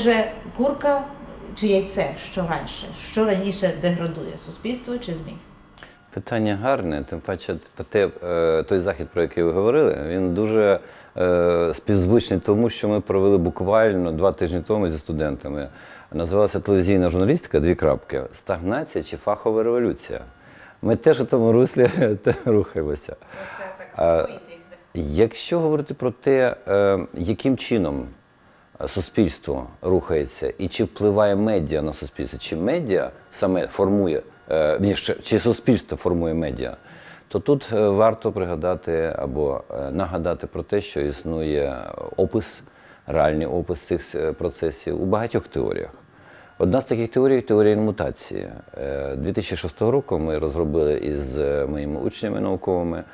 Отже, курка чи яйце, що раніше? Що раніше деградує? Суспільство чи ЗМІ? Питання гарне, тим паче те, е, той захід, про який ви говорили, він дуже е, співзвучний тому, що ми провели буквально два тижні тому зі студентами. Називалася телевізійна журналістика дві крапки стагнація чи фахова революція. Ми теж у тому руслі рухаємося. А, Якщо говорити про те, е, яким чином суспільство рухається і чи впливає медіа на суспільство, чи медіа саме формує, е, чи суспільство формує медіа, то тут е, варто пригадати або е, нагадати про те, що існує опис, реальний опис цих процесів у багатьох теоріях. Одна з таких теорій теорія мутації. Е, 2006 року ми розробили із моїми учнями науковими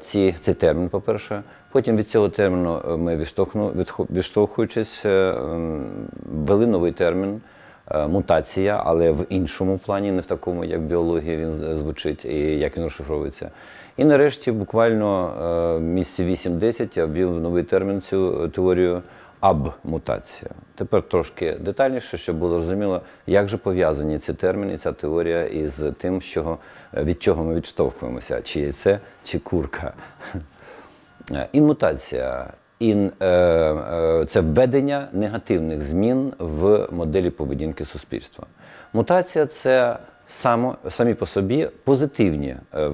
ці, цей термін, по-перше. Потім від цього терміну е, ми відштовхуючись, е, ввели новий термін е, мутація, але в іншому плані, не в такому, як в біології він е, звучить і як він розшифровується. І нарешті, буквально е, місці 8-10 я ввів новий термін цю е, теорію абмутація. Тепер трошки детальніше, щоб було зрозуміло, як же пов'язані ці терміни, ця теорія із тим, що, від чого ми відштовхуємося, чи яйце, чи курка. Е, Інмутація. Ін, е, е, це введення негативних змін в моделі поведінки суспільства. Мутація це само, самі по собі позитивні е,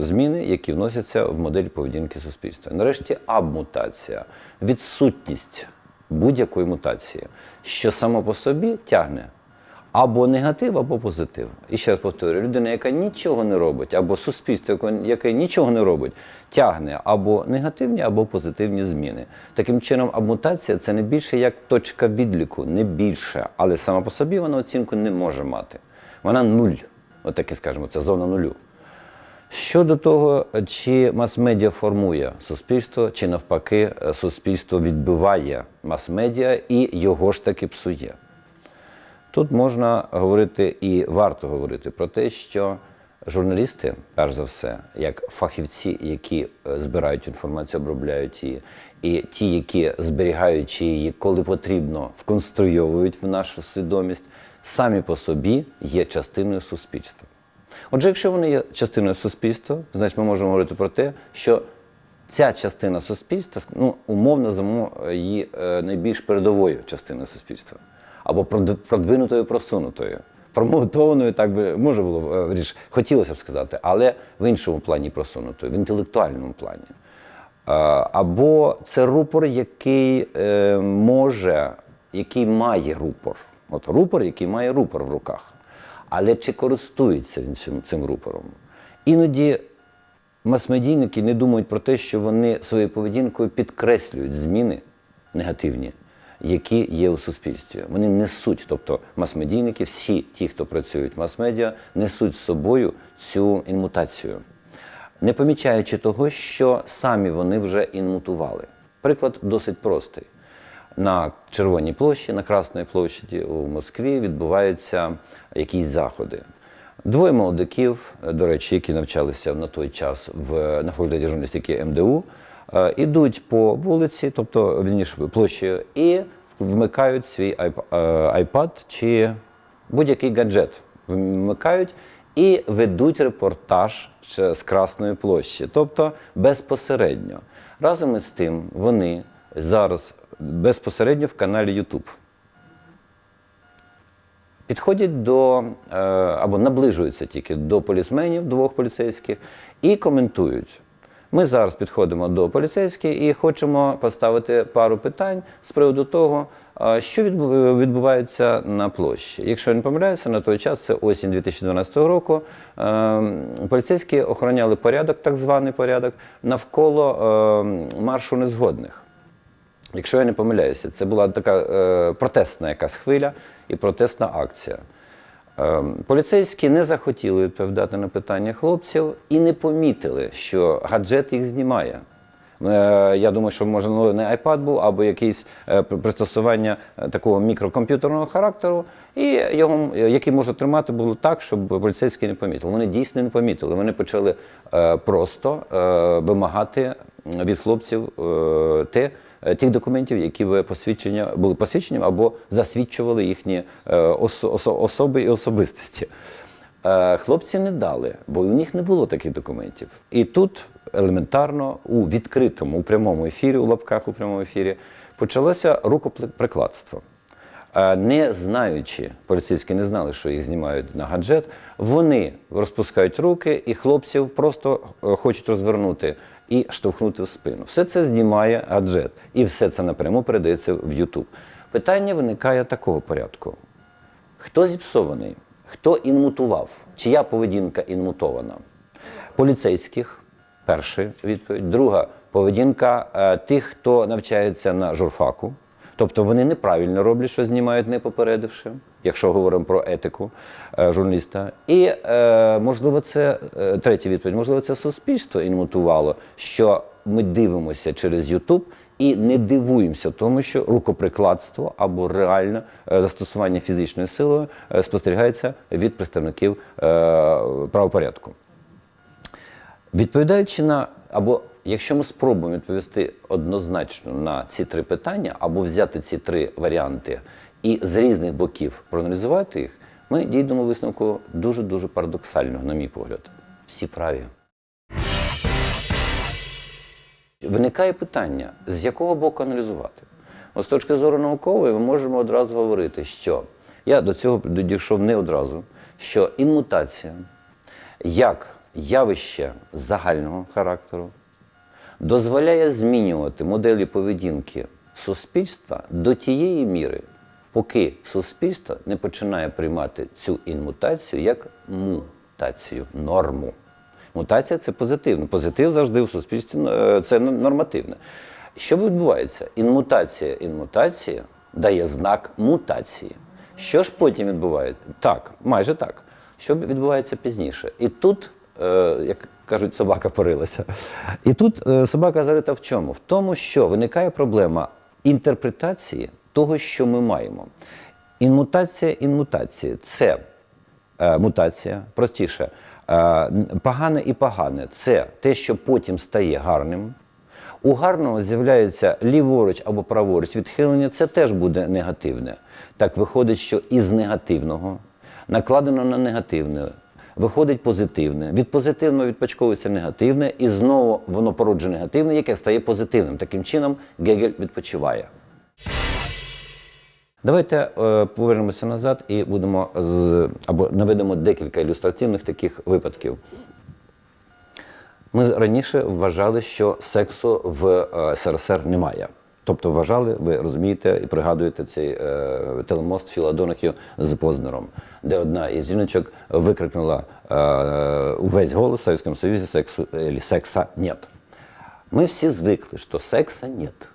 зміни, які вносяться в модель поведінки суспільства. Нарешті абмутація відсутність будь-якої мутації, що само по собі тягне або негатив, або позитив. І ще раз повторюю, людина, яка нічого не робить, або суспільство, яке- нічого не робить, тягне або негативні, або позитивні зміни. Таким чином, абмутація це не більше як точка відліку, не більше, але сама по собі вона оцінку не може мати. Вона нуль. Отак і скажемо, це зона нулю. Щодо того, чи мас-медіа формує суспільство, чи навпаки, суспільство відбиває мас-медіа і його ж таки псує. Тут можна говорити і варто говорити про те, що журналісти, перш за все, як фахівці, які е, збирають інформацію, обробляють її, і ті, які зберігаючи її, коли потрібно, вконструйовують в нашу свідомість, самі по собі є частиною суспільства. Отже, якщо вони є частиною суспільства, значить ми можемо говорити про те, що ця частина суспільства, ну, умовно її е, найбільш передовою частиною суспільства, або прод- продвинутою, просунутою. Промовтованою, так би може було е, вірніше, хотілося б сказати, але в іншому плані просунутою, в інтелектуальному плані. Е, Або це рупор, який е, може, який має рупор. От рупор, який має рупор в руках. Але чи користується він цим рупором? Іноді мас-медійники не думають про те, що вони своєю поведінкою підкреслюють зміни негативні, які є у суспільстві. Вони несуть, тобто мас-медійники, всі ті, хто працюють в мас-медіа, несуть з собою цю інмутацію, не помічаючи того, що самі вони вже інмутували. Приклад досить простий. На Червоній площі, на Красній площаді у Москві відбуваються якісь заходи. Двоє молодиків, до речі, які навчалися на той час в, на факультеті журналістики МДУ, е, ідуть по вулиці, тобто вірніше, площею, і вмикають свій айп- е, iPad чи будь-який гаджет. Вмикають і ведуть репортаж з Красної площі, тобто безпосередньо. Разом із тим вони зараз безпосередньо в каналі YouTube підходять до е, або наближуються тільки до полісменів, двох поліцейських, і коментують. Ми зараз підходимо до поліцейських і хочемо поставити пару питань з приводу того, що відбувається на площі. Якщо я не помиляюся, на той час це осінь 2012 року. е, Поліцейські охороняли порядок, так званий порядок, навколо е, маршу незгодних. Якщо я не помиляюся, це була така е, протестна якась хвиля і протестна акція. Е, поліцейські не захотіли відповідати на питання хлопців і не помітили, що гаджет їх знімає. Е, Я думаю, що можливо не iPad був, або якесь е, пристосування е, такого мікрокомп'ютерного характеру, і його, який може тримати було так, щоб поліцейські не помітили. Вони дійсно не помітили. Вони почали просто вимагати від хлопців те, тих документів, які ви посвідчення були посвідченням або засвідчували їхні е, осо- осо- особи і особистості. Е, Хлопці не дали, бо у них не було таких документів. І тут елементарно у відкритому, у прямому ефірі, у лапках у прямому ефірі, почалося рукоприкладство. Е, Не знаючи, поліцейські не знали, що їх знімають на гаджет, вони розпускають руки і хлопців просто е, хочуть розвернути і штовхнути в спину. Все це знімає гаджет, і все це напряму передається в YouTube. Питання виникає такого порядку: хто зіпсований, хто інмутував, чия поведінка інмутована? Поліцейських, перша відповідь. Друга поведінка е, тих, хто навчається на журфаку. Тобто вони неправильно роблять, що знімають, не попередивши, якщо говоримо про етику е, журналіста. І е, можливо, це е, третя відповідь, можливо, це суспільство інмутувало, що ми дивимося через Ютуб і не дивуємося тому, що рукоприкладство або реальне застосування фізичної сили е, спостерігається від представників правопорядку. Відповідаючи на, або якщо ми спробуємо відповісти однозначно на ці три питання, або взяти ці три варіанти і з різних боків проаналізувати їх, ми дійдемо висновку дуже-дуже парадоксального, на мій погляд. Всі праві. Виникає питання, з якого боку аналізувати? З точки зору наукової, ми можемо одразу говорити, що я до цього дійшов не одразу, що інмутація як явище загального характеру дозволяє змінювати моделі поведінки суспільства до тієї міри, поки суспільство не починає приймати цю інмутацію як мутацію, норму. Мутація це позитивно. Позитив завжди в суспільстві е, це нормативне. Що відбувається? Інмутація, інмутація дає знак мутації. Що ж потім відбувається? Так, майже так. Що відбувається пізніше? І тут, е, як кажуть, собака порилася. І тут е, собака зарита в чому? В тому, що виникає проблема інтерпретації того, що ми маємо. Інмутація, інмутація це е, мутація, простіше. Е, погане і погане це те, що потім стає гарним. У гарного з'являється ліворуч або праворуч відхилення, це теж буде негативне. Так виходить, що із негативного накладено на негативне, виходить позитивне. Від позитивного відпочковується негативне, і знову воно породжує негативне, яке стає позитивним. Таким чином Гегель відпочиває. Давайте е, повернемося назад і будемо з або наведемо декілька ілюстраційних таких випадків. Ми раніше вважали, що сексу в е, СРСР немає. Тобто вважали, ви розумієте і пригадуєте цей е, телемост Філа Донахів з Познером, де одна із жіночок викрикнула е, увесь голос в Совєтському Союзі сексу, е, секса нет. Ми всі звикли, що секса нет.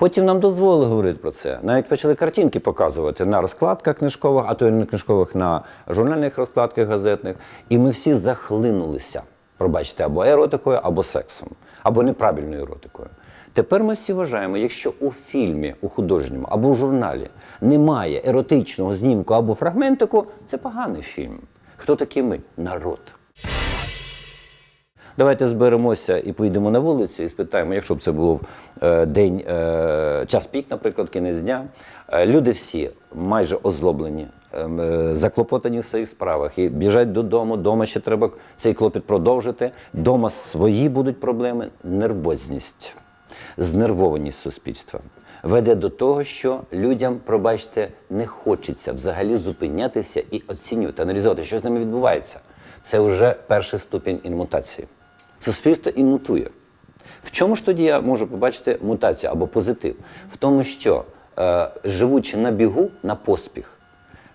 Потім нам дозволили говорити про це. Навіть почали картинки показувати на розкладках книжкових, а то й не книжкових, на журнальних розкладках газетних. І ми всі захлинулися, пробачте, або еротикою, або сексом, або неправильною еротикою. Тепер ми всі вважаємо, якщо у фільмі, у художньому або в журналі немає еротичного знімку або фрагментику, це поганий фільм. Хто такі ми? Народ. Давайте зберемося і поїдемо на вулицю і спитаємо, якщо б це був е, день, е, час пік, наприклад, кінець дня. Е, люди всі майже озлоблені, ем, е, заклопотані в своїх справах і біжать додому. Дома ще треба цей клопіт продовжити. Дома свої будуть проблеми, нервозність, знервованість суспільства. Веде до того, що людям, пробачте, не хочеться взагалі зупинятися і оцінювати, аналізувати, що з ними відбувається. Це вже перший ступінь інмутації. Суспільство інмутує. В чому ж тоді я можу побачити мутацію або позитив? В тому, що е, живучи на бігу, на поспіх,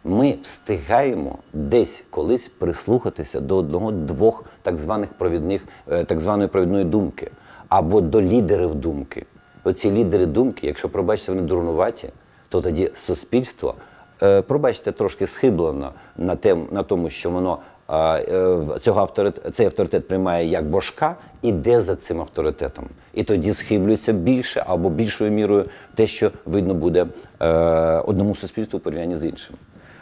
ми встигаємо десь колись прислухатися до одного-двох так званих провідних, е, так званої провідної думки, або до лідерів думки. Оці лідери думки, якщо пробачте, вони дурнуваті, то тоді суспільство, е, пробачте, трошки схиблено на, тем, на тому, що воно цього авторит, цей авторитет приймає як божка, іде за цим авторитетом. І тоді схиблюється більше або більшою мірою те, що видно буде е, одному суспільству в порівнянні з іншим.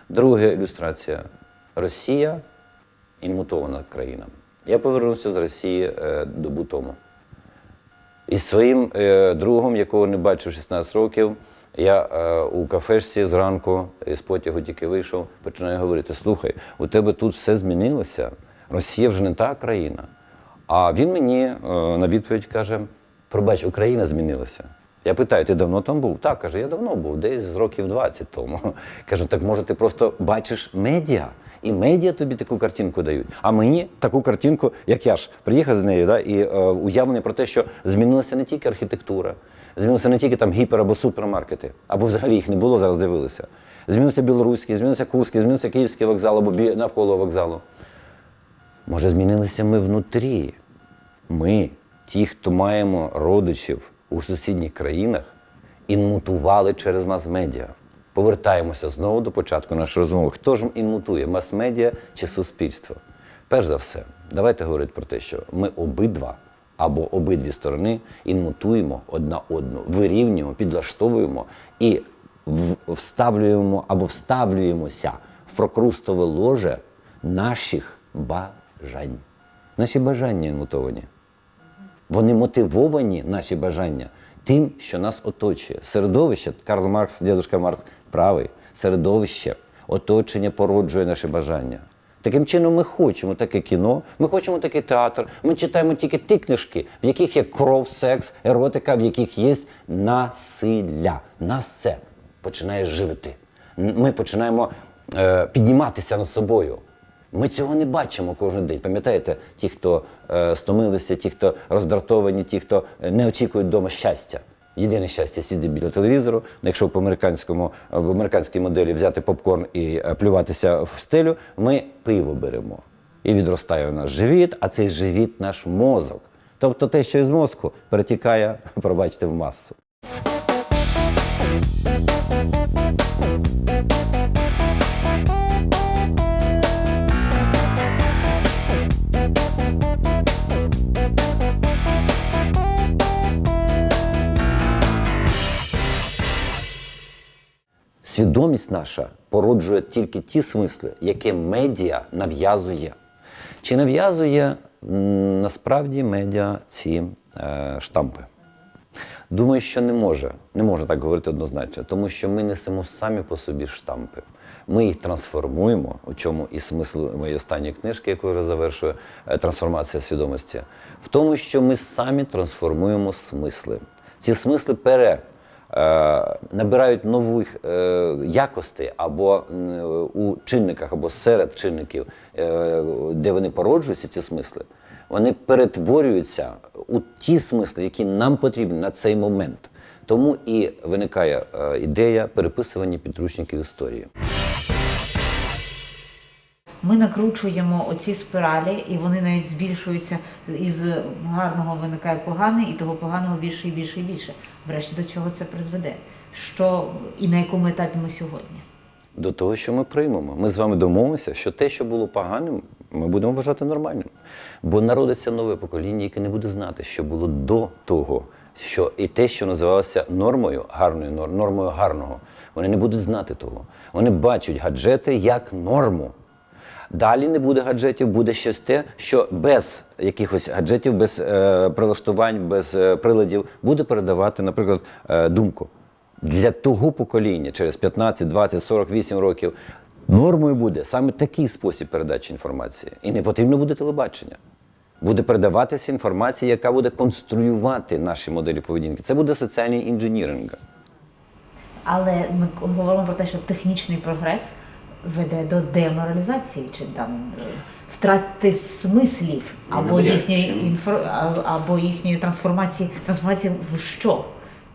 Друга ілюстрація. Росія інмутована країна. Я повернувся з Росії е, добу тому. І своїм е, другом, якого не бачив 16 років, я е, у кафешці зранку з потягу тільки вийшов, починаю говорити: слухай, у тебе тут все змінилося. Росія вже не та країна. А він мені е, на відповідь каже: пробач, Україна змінилася. Я питаю, ти давно там був? Так, каже, я давно був, десь з років 20 тому. Кажу, так може ти просто бачиш медіа? І медіа тобі таку картинку дають. А мені таку картинку, як я ж приїхав з нею, да, і е, уявлення про те, що змінилася не тільки архітектура, змінилися не тільки там гіпер або супермаркети, або взагалі їх не було, зараз з'явилися. Змінився білоруський, змінився Курський, змінився Київський вокзал або навколо вокзалу. Може, змінилися ми внутрі. Ми, ті, хто маємо родичів у сусідніх країнах, інмутували через мас-медіа. Повертаємося знову до початку нашої розмови. Хто ж інмутує мас-медіа чи суспільство? Перш за все, давайте говорити про те, що ми обидва або обидві сторони інмутуємо одна одну, вирівнюємо, підлаштовуємо і вставлюємо або вставлюємося в прокрустове ложе наших бажань. Наші бажання інмутовані. Вони мотивовані, наші бажання, тим, що нас оточує. Середовище, Карл Маркс, дідусь Маркс правий, середовище, оточення породжує наші бажання. Таким чином, ми хочемо таке кіно, ми хочемо такий театр, ми читаємо тільки ті книжки, в яких є кров, секс, еротика, в яких є насилля. Нас це починає живити. Ми починаємо е, підніматися над собою. Ми цього не бачимо кожен день. Пам'ятаєте, ті, хто е, стомилися, ті, хто роздратовані, ті, хто е, не очікують вдома щастя. Єдине щастя сіди біля телевізору. Ну, Якщо по американському в американській моделі взяти попкорн і е, плюватися в стелю, ми пиво беремо. І відростає у нас живіт, а цей живіт наш мозок. Тобто те, що із мозку перетікає, пробачте, в масу. Свідомість наша породжує тільки ті смисли, які медіа нав'язує. Чи нав'язує насправді медіа ці е, штампи? Думаю, що не може. Не може так говорити однозначно, тому що ми несемо самі по собі штампи. Ми їх трансформуємо, у чому і смисл моєї останньої книжки, яку я завершую, е, трансформація свідомості, в тому, що ми самі трансформуємо смисли. Ці смисли пере набирають нових е, якостей або у чинниках, або серед чинників, е, де вони породжуються, ці смисли, вони перетворюються у ті смисли, які нам потрібні на цей момент. Тому і виникає е, ідея переписування підручників історії. Ми накручуємо оці спіралі, і вони навіть збільшуються. Із гарного виникає погане, і того поганого більше і більше і більше. Врешті до чого це призведе? Що і на якому етапі ми сьогодні? До того, що ми приймемо. Ми з вами домовимося, що те, що було поганим, ми будемо вважати нормальним. Бо народиться нове покоління, яке не буде знати, що було до того, що і те, що називалося нормою, гарною нор- нормою гарного, вони не будуть знати того. Вони бачать гаджети як норму. Далі не буде гаджетів, буде щось те, що без якихось гаджетів, без е, прилаштувань, без е, приладів буде передавати, наприклад, е, думку. Для того покоління через 15, 20, 48 років нормою буде саме такий спосіб передачі інформації. І не потрібно буде телебачення. Буде передаватися інформація, яка буде конструювати наші моделі поведінки. Це буде соціальний інженіринг. Але ми говоримо про те, що технічний прогрес веде до деморалізації чи там е, втрати смислів або Ну, їхньої Чим? інфор... або їхньої трансформації. Трансформація в що?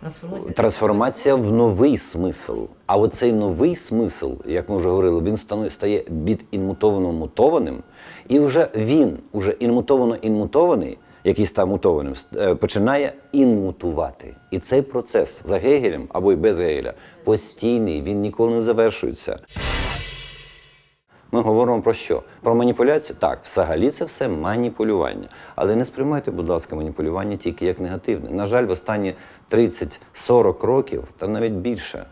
Трансформація Трансформація в новий смисл. А оцей новий смисл, як ми вже говорили, він стає від інмутовано мутованим, і вже він, уже інмутовано інмутований, який став мутованим, е, починає інмутувати. І цей процес за Гегелем або й без Гегеля постійний, він ніколи не завершується. Ми говоримо про що? Про маніпуляцію? Так, взагалі це все маніпулювання. Але не сприймайте, будь ласка, маніпулювання тільки як негативне. На жаль, в останні 30-40 років, та навіть більше,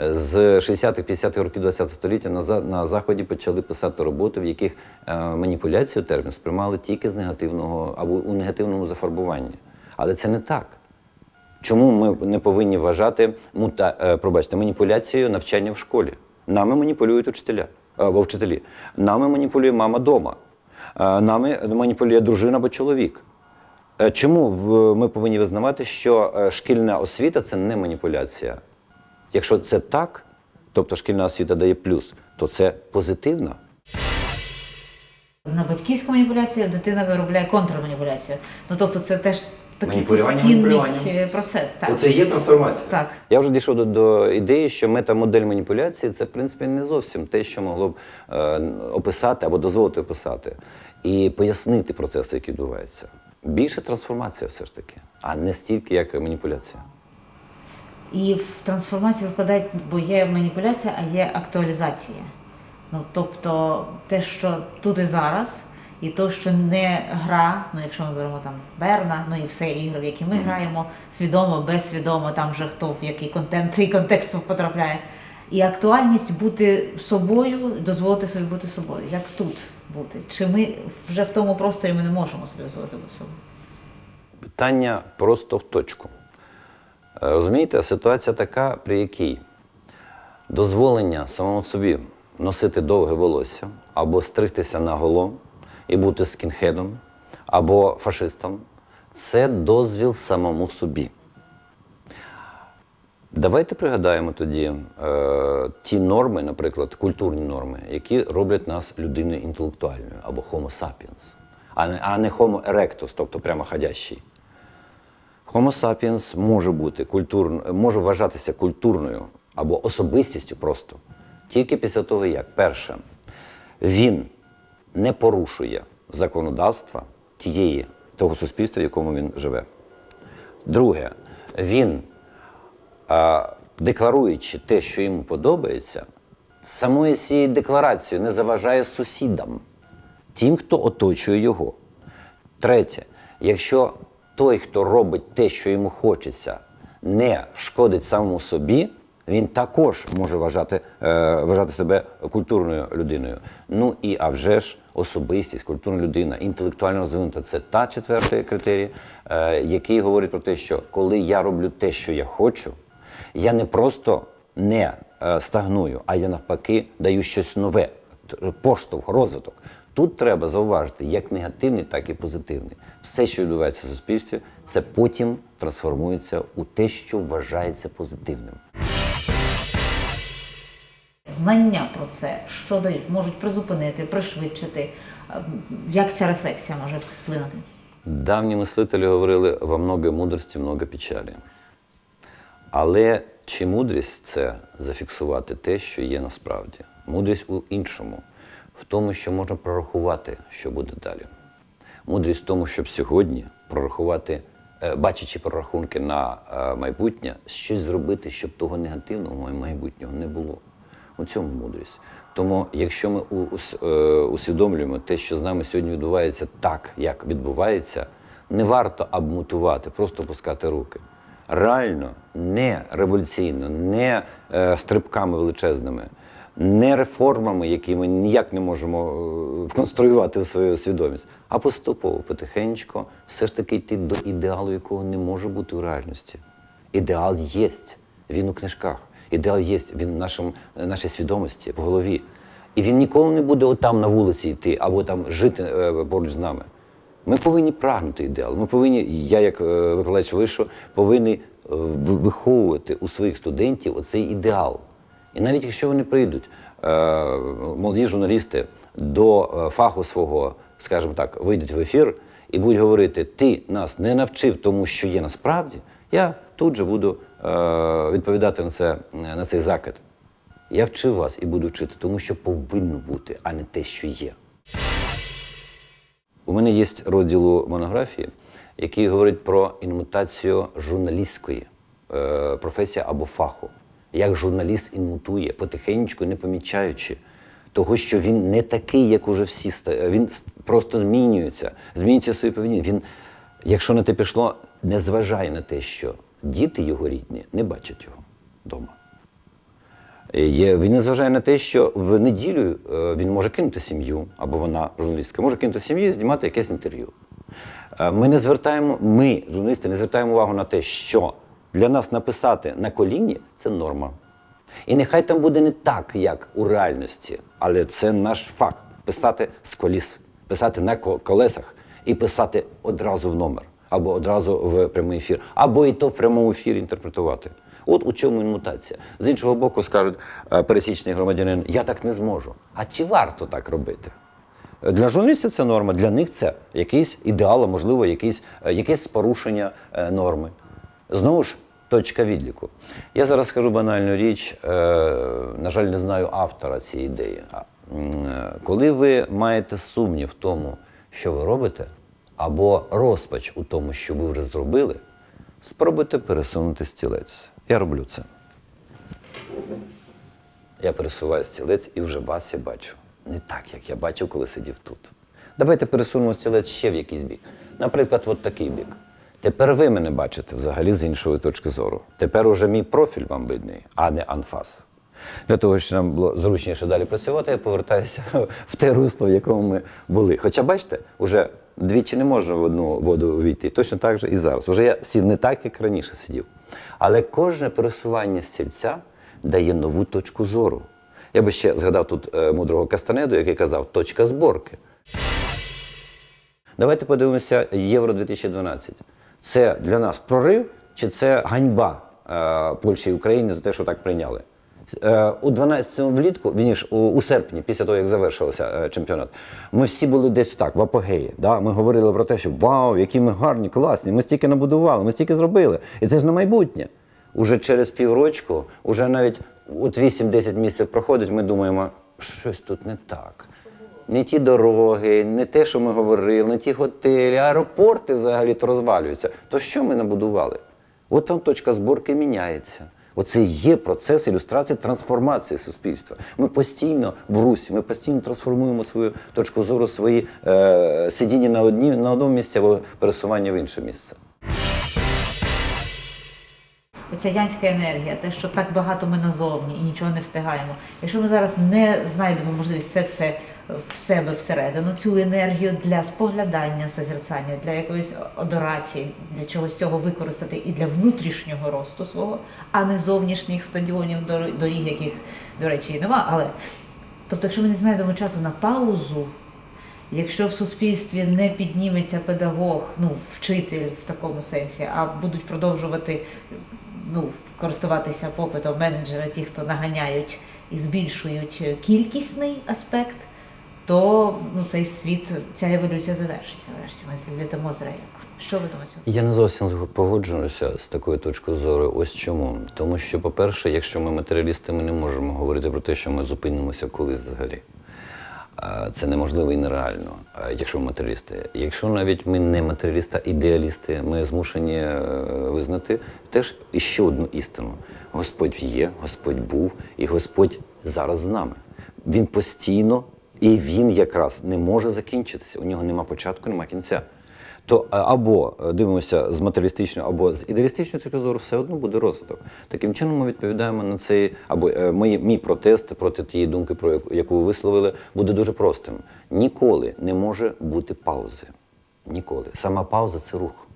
е, з 60-х-50-х років ХХ століття на, на Заході почали писати роботи, в яких е, маніпуляцію термін сприймали тільки з негативного або у негативному зафарбуванні. Але це не так. Чому ми не повинні вважати мута, е, пробачте, маніпуляцією навчання в школі? Нами маніпулюють учителя або вчителі. Нами маніпулює мама дома. Е, Нами маніпулює дружина або чоловік. Е, Чому ми повинні визнавати, що е, шкільна освіта це не маніпуляція? Якщо це так, тобто шкільна освіта дає плюс, то це позитивно. На батьківську маніпуляцію дитина виробляє контрманіпуляцію. Ну тобто це теж такий Маніпулювання постійний процес. Так. Оце є трансформація. так. Я вже дійшов до, до ідеї, що метамодель маніпуляції це, в принципі, не зовсім те, що могло б е, описати або дозволити описати і пояснити процеси, які відбуваються. Більше трансформація все ж таки, а не стільки як маніпуляція. І в трансформацію вкладають, бо є маніпуляція, а є актуалізація. Ну тобто те, що тут і зараз, і то, що не гра, ну якщо ми беремо там Берна, ну і все ігри, в які ми граємо, свідомо, безсвідомо, там вже хто в який контент і контекст потрапляє. І актуальність бути собою, дозволити собі бути собою. Як тут бути? Чи ми вже в тому просторі ми не можемо собі дозволити бути собою? Питання просто в точку. Е, Розумієте, ситуація така, при якій дозволення самому собі носити довге волосся або стригтися на голо і бути скінхедом або фашистом це дозвіл самому собі. Давайте пригадаємо тоді е, ті норми, наприклад, культурні норми, які роблять нас людиною інтелектуальною або Homo sapiens, а не, а не Homo erectus, тобто прямо ходящий. Homo sapiens може бути культур... може вважатися культурною або особистістю просто тільки після того, як перше, він не порушує законодавства тієї того суспільства, в якому він живе. Друге, він, декларуючи те, що йому подобається, самою цією декларацією не заважає сусідам, тим, хто оточує його. Третє, якщо той, хто робить те, що йому хочеться, не шкодить самому собі, він також може вважати, е, вважати себе культурною людиною. Ну і а вже ж особистість, культурна людина, інтелектуально розвинута це та четвертий критерій, е, який говорить про те, що коли я роблю те, що я хочу, я не просто не е, стагную, а я навпаки даю щось нове, поштовх, розвиток. Тут треба зауважити як негативний, так і позитивний. Все, що відбувається в суспільстві, це потім трансформується у те, що вважається позитивним. Знання про це, що дають, можуть призупинити, пришвидшити. Ем, Як ця рефлексія може вплинути? Давні мислителі говорили во много мудрості, много печалі. Але чи мудрість це зафіксувати те, що є насправді? Мудрість у іншому, в тому, що можна прорахувати, що буде далі. Мудрість в тому, щоб сьогодні прорахувати, е, бачачи прорахунки на е, майбутнє, щось зробити, щоб того негативного майбутнього не було. У цьому мудрість. Тому, якщо ми е, усвідомлюємо те, що з нами сьогодні відбувається так, як відбувається, не варто обмутувати, просто пускати руки. Реально, не революційно, не е, стрибками величезними, не реформами, які ми ніяк не можемо е, вконструювати в свою свідомість, а поступово, потихеньку, все ж таки йти до ідеалу, якого не може бути у реальності. Ідеал є, він у книжках. Ідеал є, він в нашому, нашій свідомості, в голові. І він ніколи не буде отам на вулиці йти або там жити е, поруч з нами. Ми повинні прагнути ідеал. Ми повинні, я, як е, викладач вишу, повинні е, виховувати у своїх студентів оцей ідеал. І навіть якщо вони прийдуть, е, молоді журналісти, до е, фаху свого, скажімо так, вийдуть в ефір і будуть говорити, ти нас не навчив тому, що є насправді, я тут же буду е, відповідати на, це, на цей закид. Я вчив вас і буду вчити, тому що повинно бути, а не те, що є. У мене є розділ монографії, який говорить про інмутацію журналістської е, професії або фаху. Як журналіст інмутує, потихеньку, не помічаючи того, що він не такий, як уже всі. Він просто змінюється, змінюється своє поведіння. Він, якщо на те пішло, не зважає на те, що діти його рідні не бачать його вдома. Е, він не зважає на те, що в неділю е, він може кинути сім'ю, або вона, журналістка, може кинути сім'ю і знімати якесь інтерв'ю. Е, Ми не звертаємо, ми, журналісти, не звертаємо увагу на те, що Для нас написати на коліні це норма. І нехай там буде не так, як у реальності, але це наш факт писати з коліс, писати на колесах і писати одразу в номер, або одразу в прямий ефір, або і то в прямому ефірі інтерпретувати. От у чому мутація. З іншого боку, скажуть е, пересічний громадянин, я так не зможу. А чи варто так робити? Для журналістів це норма, для них це якийсь ідеал, можливо, якийсь, е, якесь порушення е, норми. Знову ж, точка відліку. Я зараз скажу банальну річ, е, на жаль, не знаю автора цієї ідеї. Е, Коли ви маєте сумнів в тому, що ви робите, або розпач у тому, що ви вже зробили, спробуйте пересунути стілець. Я роблю це. Я пересуваю стілець і вже вас я бачу. Не так, як я бачив, коли сидів тут. Давайте пересунемо стілець ще в якийсь бік. Наприклад, от такий бік. Тепер ви мене бачите взагалі з іншої точки зору. Тепер уже мій профіль вам видний, а не анфас. Для того, щоб нам було зручніше далі працювати, я повертаюся в те русло, в якому ми були. Хоча, бачите, вже двічі не можна в одну воду увійти. Точно так же і зараз. Уже я сів не так, як раніше сидів. Але кожне пересування стільця дає нову точку зору. Я би ще згадав тут е, мудрого Кастанеду, який казав точка зборки. Давайте подивимося Євро 2012. Це для нас прорив чи це ганьба е, Польщі і України за те, що так прийняли? Е, у 12-му влітку, вірніш, у, серпні, після того, як завершився е, чемпіонат, ми всі були десь так, в апогеї. Да? Ми говорили про те, що вау, які ми гарні, класні, ми стільки набудували, ми стільки зробили. І це ж на майбутнє. Уже через піврочку, уже навіть от 8-10 місяців проходить, ми думаємо, щось тут не так. Не ті дороги, не те, що ми говорили, не ті готелі, аеропорти взагалі то розвалюються. То що ми набудували? От вам точка зборки міняється. Оце є процес ілюстрації трансформації суспільства. Ми постійно в русі, ми постійно трансформуємо свою точку зору, свої е, сидіння на, одні, на одному місці або пересування в інше місце. Оця янська енергія, те, що так багато ми назовні і нічого не встигаємо. Якщо ми зараз не знайдемо можливість все це в себе всередину, цю енергію для споглядання, созерцання, для якоїсь адорації, для чогось цього використати і для внутрішнього росту свого, а не зовнішніх стадіонів, доріг, яких, до речі, і нема. Але тобто, якщо ми не знайдемо часу на паузу, Якщо в суспільстві не підніметься педагог, ну вчитель в такому сенсі, а будуть продовжувати ну, користуватися попитом менеджери, ті, хто наганяють і збільшують кількісний аспект, то ну, цей світ, ця еволюція завершиться. Врешті ми злітимо з рейок. Що ви думаєте? Я не зовсім погоджуюся з такою точкою зору. Ось чому. Тому що, по-перше, якщо ми матеріалісти, ми не можемо говорити про те, що ми зупинимося колись взагалі. Це неможливо і нереально, якщо ми матеріалісти. Якщо навіть ми не матеріалісти, а ідеалісти, ми змушені е, визнати теж іще одну істину: Господь є, Господь був, і Господь зараз з нами. Він постійно і він якраз не може закінчитися. У нього нема початку, нема кінця. То або е, дивимося з матеріалістичної, або з ідеалістичної точки зору, все одно буде розвиток. Таким чином ми відповідаємо на цей, або е, мої, мій протест проти тієї думки, про яку- яку ви висловили, буде дуже простим. Ніколи не може бути паузи. Ніколи. Сама пауза це рух.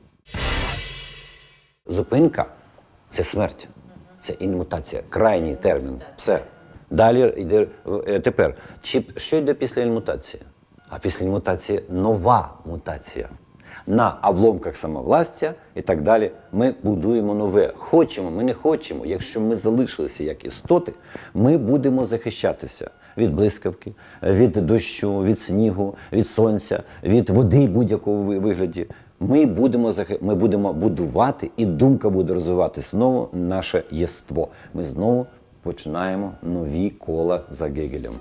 Зупинка це смерть, це інмутація, крайній термін. Все. Далі йде е, тепер. Чи що йде після інмутації? А після інмутації нова мутація. На обломках самовластя і так далі. Ми будуємо нове. Хочемо, ми не хочемо. Якщо ми залишилися як істоти, ми будемо захищатися від блискавки, від дощу, від снігу, від сонця, від води будь-якого вигляді. Ми будемо ми будемо будувати, і думка буде розвивати знову наше єство. Ми знову починаємо нові кола за Гегелем.